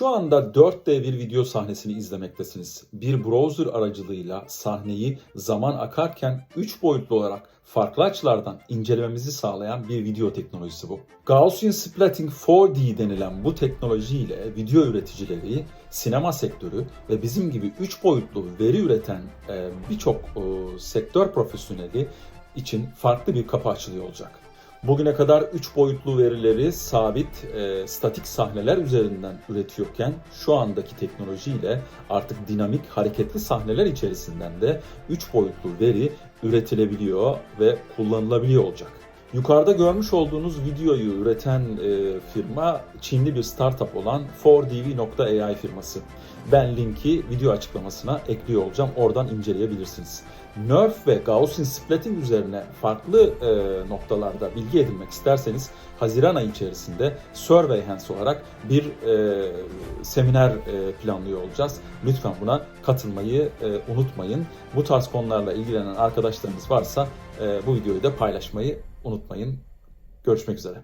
Şu anda 4D bir video sahnesini izlemektesiniz. Bir browser aracılığıyla sahneyi zaman akarken 3 boyutlu olarak farklı açılardan incelememizi sağlayan bir video teknolojisi bu. Gaussian Splatting 4D denilen bu teknolojiyle video üreticileri, sinema sektörü ve bizim gibi 3 boyutlu veri üreten e, birçok sektör profesyoneli için farklı bir kapı açılıyor olacak. Bugüne kadar 3 boyutlu verileri sabit, e, statik sahneler üzerinden üretiyorken şu andaki teknolojiyle artık dinamik, hareketli sahneler içerisinden de 3 boyutlu veri üretilebiliyor ve kullanılabiliyor olacak. Yukarıda görmüş olduğunuz videoyu üreten e, firma Çinli bir startup olan 4dv.ai firması. Ben linki video açıklamasına ekliyor olacağım. Oradan inceleyebilirsiniz. Nerf ve Gaussian Splatting üzerine farklı e, noktalarda bilgi edinmek isterseniz Haziran ayı içerisinde Survey Hands olarak bir e, seminer e, planlıyor olacağız. Lütfen buna katılmayı e, unutmayın. Bu tarz konularla ilgilenen arkadaşlarınız varsa e, bu videoyu da paylaşmayı unutmayın. Görüşmek üzere.